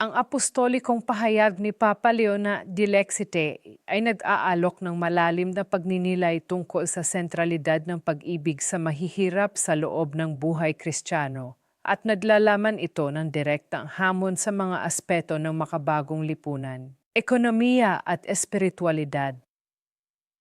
Ang apostolikong pahayag ni Papa Leona Dilexite ay nag-aalok ng malalim na pagninilay tungkol sa sentralidad ng pag-ibig sa mahihirap sa loob ng buhay kristyano at naglalaman ito ng direktang hamon sa mga aspeto ng makabagong lipunan, ekonomiya at espiritualidad.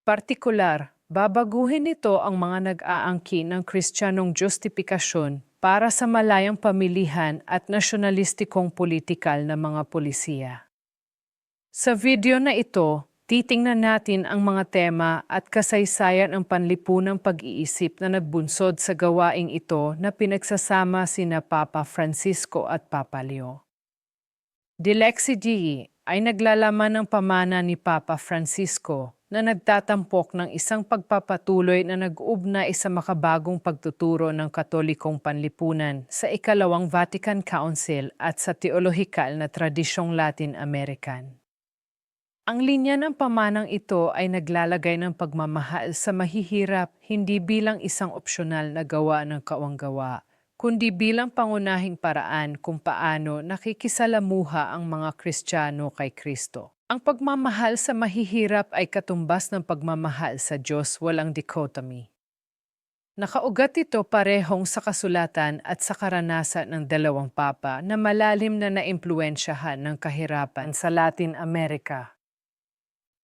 Partikular, babaguhin nito ang mga nag-aangkin ng kristyanong justifikasyon para sa malayang pamilihan at nasyonalistikong politikal na mga polisiya. Sa video na ito, titingnan natin ang mga tema at kasaysayan ng panlipunang pag-iisip na nagbunsod sa gawaing ito na pinagsasama sina Papa Francisco at Papa Leo. Dilexi G ay naglalaman ng pamana ni Papa Francisco na nagtatampok ng isang pagpapatuloy na nag-uugnay sa makabagong pagtuturo ng katolikong panlipunan sa ikalawang Vatican Council at sa teolohikal na tradisyong Latin American. Ang linya ng pamanang ito ay naglalagay ng pagmamahal sa mahihirap hindi bilang isang opsyonal na gawa ng kawanggawa, kundi bilang pangunahing paraan kung paano nakikisalamuha ang mga Kristiyano kay Kristo. Ang pagmamahal sa mahihirap ay katumbas ng pagmamahal sa Diyos walang dichotomy. Nakaugat ito parehong sa kasulatan at sa karanasan ng dalawang papa na malalim na naimpluensyahan ng kahirapan sa Latin America.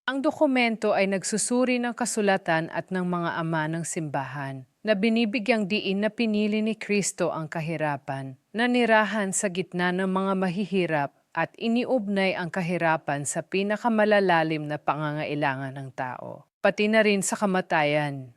Ang dokumento ay nagsusuri ng kasulatan at ng mga ama ng simbahan na binibigyang diin na pinili ni Kristo ang kahirapan na nirahan sa gitna ng mga mahihirap at iniugnay ang kahirapan sa pinakamalalalim na pangangailangan ng tao, pati na rin sa kamatayan.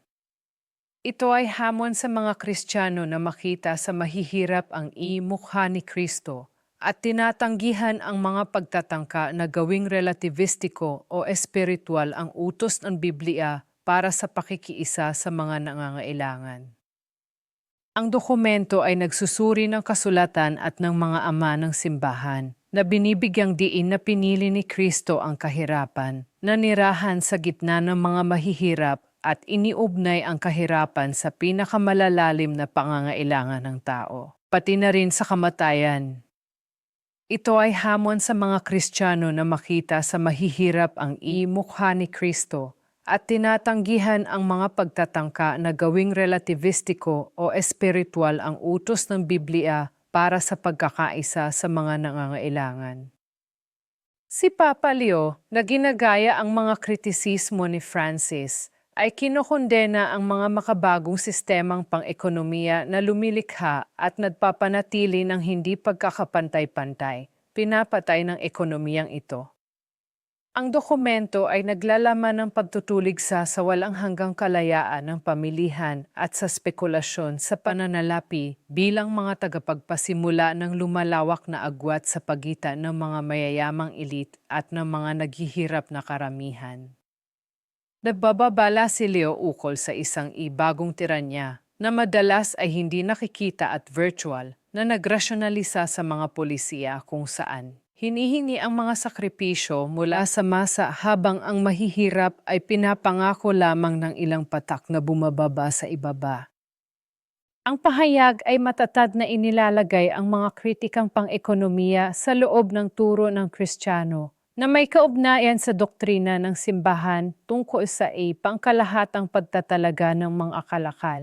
Ito ay hamon sa mga Kristiyano na makita sa mahihirap ang imukha ni Kristo at tinatanggihan ang mga pagtatangka na gawing relativistiko o espiritual ang utos ng Biblia para sa pakikiisa sa mga nangangailangan. Ang dokumento ay nagsusuri ng kasulatan at ng mga ama ng simbahan na binibigyang diin na pinili ni Kristo ang kahirapan na nirahan sa gitna ng mga mahihirap at iniugnay ang kahirapan sa pinakamalalalim na pangangailangan ng tao, pati na rin sa kamatayan. Ito ay hamon sa mga Kristiyano na makita sa mahihirap ang imukha ni Kristo at tinatanggihan ang mga pagtatangka na gawing relativistiko o espiritual ang utos ng Biblia para sa pagkakaisa sa mga nangangailangan. Si Papa Leo na ginagaya ang mga kritisismo ni Francis ay kinokondena ang mga makabagong sistemang pang-ekonomiya na lumilikha at nagpapanatili ng hindi pagkakapantay-pantay, pinapatay ng ekonomiyang ito. Ang dokumento ay naglalaman ng pagtutulig sa sa walang hanggang kalayaan ng pamilihan at sa spekulasyon sa pananalapi bilang mga tagapagpasimula ng lumalawak na agwat sa pagitan ng mga mayayamang elit at ng mga naghihirap na karamihan. Nagbababala si Leo ukol sa isang ibagong tiranya na madalas ay hindi nakikita at virtual na nagrasyonalisa sa mga polisiya kung saan hinihingi ang mga sakripisyo mula sa masa habang ang mahihirap ay pinapangako lamang ng ilang patak na bumababa sa ibaba. Ang pahayag ay matatad na inilalagay ang mga kritikang pang-ekonomiya sa loob ng turo ng Kristiyano na may kaugnayan sa doktrina ng simbahan tungkol sa a pangkalahatang pagtatalaga ng mga kalakal.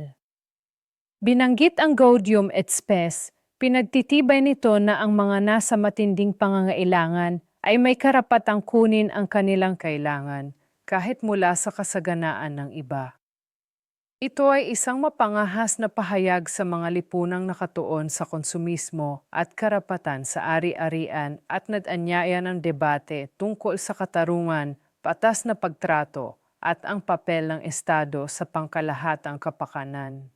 Binanggit ang Gaudium et Spes, pinagtitibay nito na ang mga nasa matinding pangangailangan ay may karapatang kunin ang kanilang kailangan kahit mula sa kasaganaan ng iba. Ito ay isang mapangahas na pahayag sa mga lipunang nakatuon sa konsumismo at karapatan sa ari-arian at nadanyaya ng debate tungkol sa katarungan, patas na pagtrato at ang papel ng Estado sa pangkalahatang kapakanan.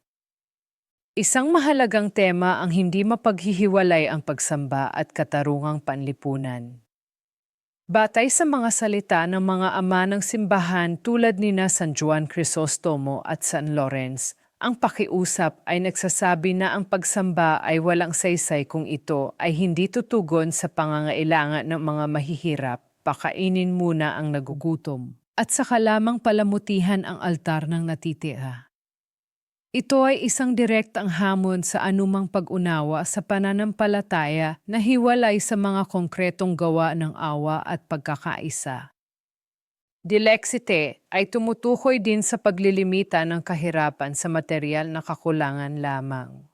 Isang mahalagang tema ang hindi mapaghihiwalay ang pagsamba at katarungang panlipunan. Batay sa mga salita ng mga ama ng simbahan tulad ni na San Juan Crisostomo at San Lawrence, ang pakiusap ay nagsasabi na ang pagsamba ay walang saysay kung ito ay hindi tutugon sa pangangailangan ng mga mahihirap, pakainin muna ang nagugutom, at saka lamang palamutihan ang altar ng natitira. Ito ay isang direktang hamon sa anumang pag-unawa sa pananampalataya na hiwalay sa mga konkretong gawa ng awa at pagkakaisa. Dilexite ay tumutukoy din sa paglilimita ng kahirapan sa material na kakulangan lamang.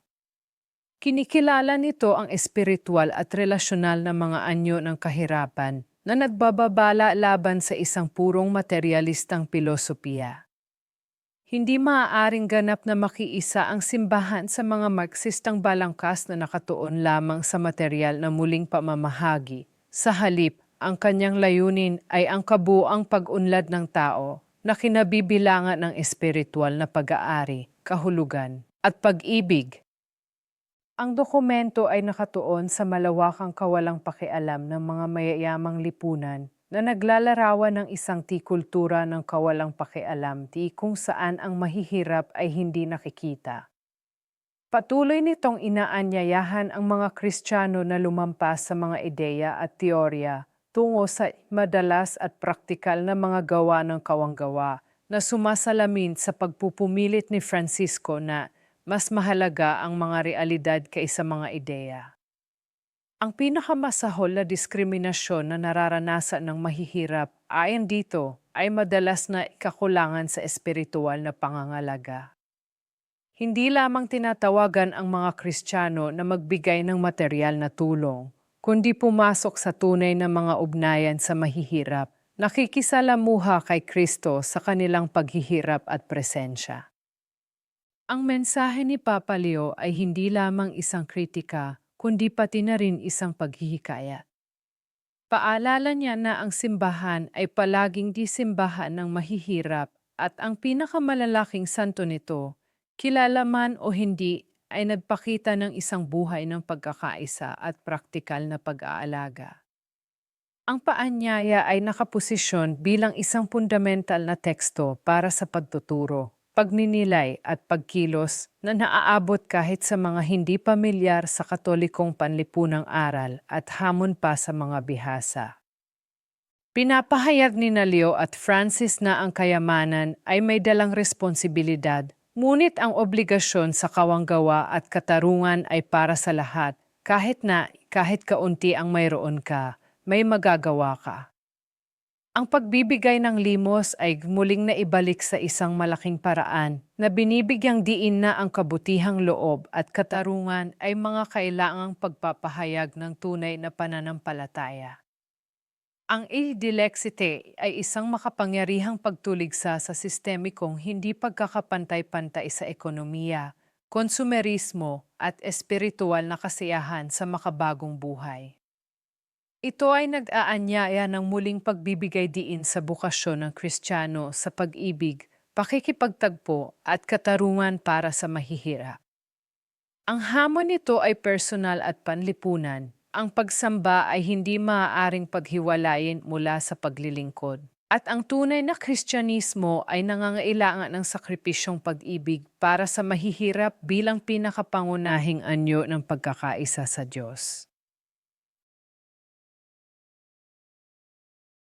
Kinikilala nito ang espiritual at relasyonal na mga anyo ng kahirapan na nagbababala laban sa isang purong materialistang pilosopiya. Hindi maaaring ganap na makiisa ang simbahan sa mga marxistang balangkas na nakatuon lamang sa material na muling pamamahagi. Sa halip, ang kanyang layunin ay ang kabuang pag-unlad ng tao na kinabibilangan ng espiritual na pag-aari, kahulugan, at pag-ibig. Ang dokumento ay nakatuon sa malawakang kawalang pakialam ng mga mayayamang lipunan na naglalarawan ng isang tikultura ng kawalang pakialam ti kung saan ang mahihirap ay hindi nakikita. Patuloy nitong inaanyayahan ang mga Kristiyano na lumampas sa mga ideya at teorya tungo sa madalas at praktikal na mga gawa ng kawanggawa na sumasalamin sa pagpupumilit ni Francisco na mas mahalaga ang mga realidad kaysa mga ideya. Ang pinakamasahol na diskriminasyon na nararanasan ng mahihirap ayon dito ay madalas na ikakulangan sa espiritual na pangangalaga. Hindi lamang tinatawagan ang mga Kristiyano na magbigay ng material na tulong, kundi pumasok sa tunay na mga ugnayan sa mahihirap, nakikisalamuha kay Kristo sa kanilang paghihirap at presensya. Ang mensahe ni Papa Leo ay hindi lamang isang kritika, kundi pati na rin isang paghihikayat. Paalala niya na ang simbahan ay palaging disimbahan ng mahihirap at ang pinakamalalaking santo nito, kilala man o hindi, ay nagpakita ng isang buhay ng pagkakaisa at praktikal na pag-aalaga. Ang paanyaya ay nakaposisyon bilang isang fundamental na teksto para sa pagtuturo pagninilay at pagkilos na naaabot kahit sa mga hindi pamilyar sa katolikong panlipunang aral at hamon pa sa mga bihasa. Pinapahayag ni Leo at Francis na ang kayamanan ay may dalang responsibilidad, ngunit ang obligasyon sa kawanggawa at katarungan ay para sa lahat, kahit na kahit kaunti ang mayroon ka, may magagawa ka. Ang pagbibigay ng limos ay muling naibalik sa isang malaking paraan na binibigyang diin na ang kabutihang loob at katarungan ay mga kailangang pagpapahayag ng tunay na pananampalataya. Ang idilexite ay isang makapangyarihang pagtuligsa sa sistemikong hindi pagkakapantay-pantay sa ekonomiya, konsumerismo at espiritual na kasiyahan sa makabagong buhay. Ito ay nag-aanyaya ng muling pagbibigay diin sa bukasyon ng Kristiyano sa pag-ibig, pakikipagtagpo at katarungan para sa mahihira. Ang hamon nito ay personal at panlipunan. Ang pagsamba ay hindi maaaring paghiwalayin mula sa paglilingkod. At ang tunay na Kristyanismo ay nangangailangan ng sakripisyong pag-ibig para sa mahihirap bilang pinakapangunahing anyo ng pagkakaisa sa Diyos.